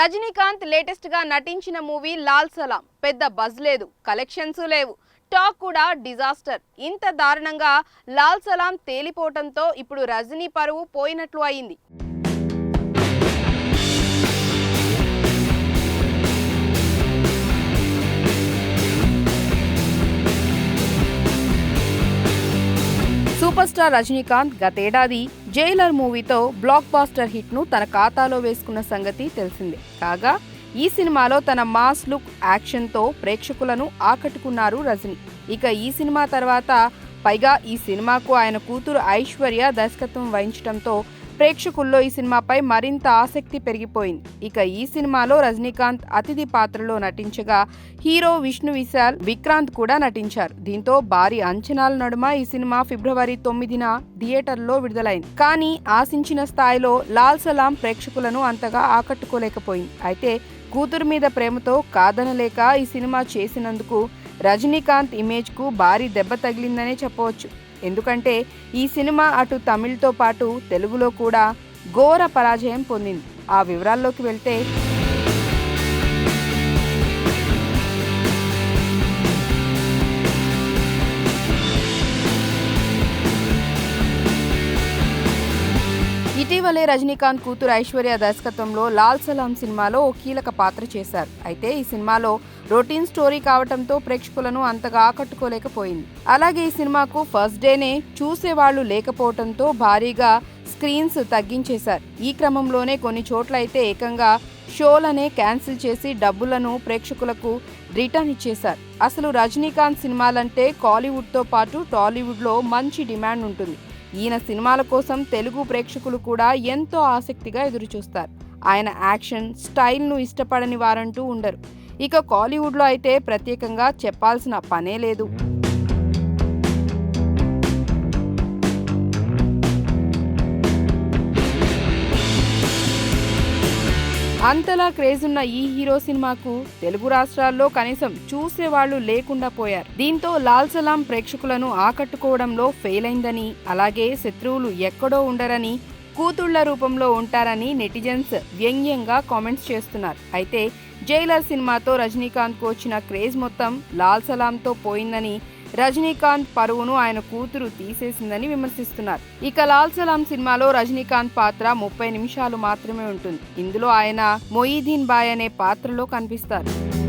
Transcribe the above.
రజనీకాంత్ లేటెస్ట్గా నటించిన మూవీ లాల్ సలాం. పెద్ద బజ్ లేదు కలెక్షన్స్ లేవు. టాక్ కూడా డిజాస్టర్. ఇంత దారుణంగా లాల్ సలాం తేలిపోవటంతో ఇప్పుడు రజనీ పరువు పోయినట్లు అయింది. సూపర్ స్టార్ రజనీకాంత్ గతేడాది జైలర్ మూవీతో బ్లాక్ బాస్టర్ హిట్ను తన ఖాతాలో వేసుకున్న సంగతి తెలిసిందే. కాగా ఈ సినిమాలో తన మాస్ లుక్ యాక్షన్తో ప్రేక్షకులను ఆకట్టుకున్నారు రజనీ. ఇక ఈ సినిమా తర్వాత పైగా ఈ సినిమాకు ఆయన కూతురు ఐశ్వర్య దర్శకత్వం వహించడంతో ప్రేక్షకుల్లో ఈ సినిమాపై మరింత ఆసక్తి పెరిగిపోయింది. ఇక ఈ సినిమాలో రజనీకాంత్ అతిథి పాత్రలో నటించగా హీరో విష్ణు విశాల్ విక్రాంత్ కూడా నటించారు. దీంతో భారీ అంచనాల నడుమ ఈ సినిమా ఫిబ్రవరి తొమ్మిదిన థియేటర్లో విడుదలైంది. కానీ ఆశించిన స్థాయిలో లాల్ సలాం ప్రేక్షకులను అంతగా ఆకట్టుకోలేకపోయింది. అయితే కూతురు మీద ప్రేమతో కాదనలేక ఈ సినిమా చేసినందుకు రజనీకాంత్ ఇమేజ్కు భారీ దెబ్బ తగిలిందనే చెప్పవచ్చు. ఎందుకంటే ఈ సినిమా అటు తమిళ్తో పాటు తెలుగులో కూడా ఘోర పరాజయం పొందింది. ఆ వివరాల్లోకి వెళ్తే ఇటీవలే రజనీకాంత్ కూతురు ఐశ్వర్య దర్శకత్వంలో లాల్ సలాం సినిమాలో ఓ కీలక పాత్ర చేశారు. అయితే ఈ సినిమాలో రొటీన్ స్టోరీ కావడంతో ప్రేక్షకులను అంతగా ఆకట్టుకోలేకపోయింది. అలాగే ఈ సినిమాకు ఫస్ట్ డేనే చూసేవాళ్ళు లేకపోవడంతో భారీగా స్క్రీన్స్ తగ్గించేశారు. ఈ క్రమంలోనే కొన్ని చోట్ల అయితే ఏకంగా షోలనే క్యాన్సిల్ చేసి డబ్బులను ప్రేక్షకులకు రిటర్న్ ఇచ్చేశారు. అసలు రజనీకాంత్ సినిమాలంటే కాలీవుడ్తో పాటు టాలీవుడ్లో మంచి డిమాండ్ ఉంటుంది. ఈయన సినిమాల కోసం తెలుగు ప్రేక్షకులు కూడా ఎంతో ఆసక్తిగా ఎదురుచూస్తారు. ఆయన యాక్షన్ స్టైల్ను ఇష్టపడని వారంటూ ఉండరు. ఇక కాలీవుడ్లో అయితే ప్రత్యేకంగా చెప్పాల్సిన పనే లేదు. అంతలా క్రేజ్ ఉన్న ఈ హీరో సినిమాకు తెలుగు రాష్ట్రాల్లో కనీసం చూసేవాళ్ళు లేకుండా పోయారు. దీంతో లాల్ సలాం ప్రేక్షకులను ఆకట్టుకోవడంలో ఫెయిల్ అయిందని అలాగే శత్రువులు ఎక్కడో ఉండరని కూతుళ్ళ రూపంలో ఉంటారని నెటిజన్స్ వ్యంగ్యంగా కామెంట్స్ చేస్తున్నారు. అయితే జైలర్ సినిమాతో రజనీకాంత్కు వచ్చిన క్రేజ్ మొత్తం లాల్ సలాంతో పోయిందని రజనీకాంత్ పరువును ఆయన కూతురు తీసేసిందని విమర్శిస్తున్నారు. ఇక లాల్ సలాం సినిమాలో రజనీకాంత్ పాత్ర ముప్పై నిమిషాలు మాత్రమే ఉంటుంది. ఇందులో ఆయన మొయిదీన్ బాయ్ అనే పాత్రలో కనిపిస్తారు.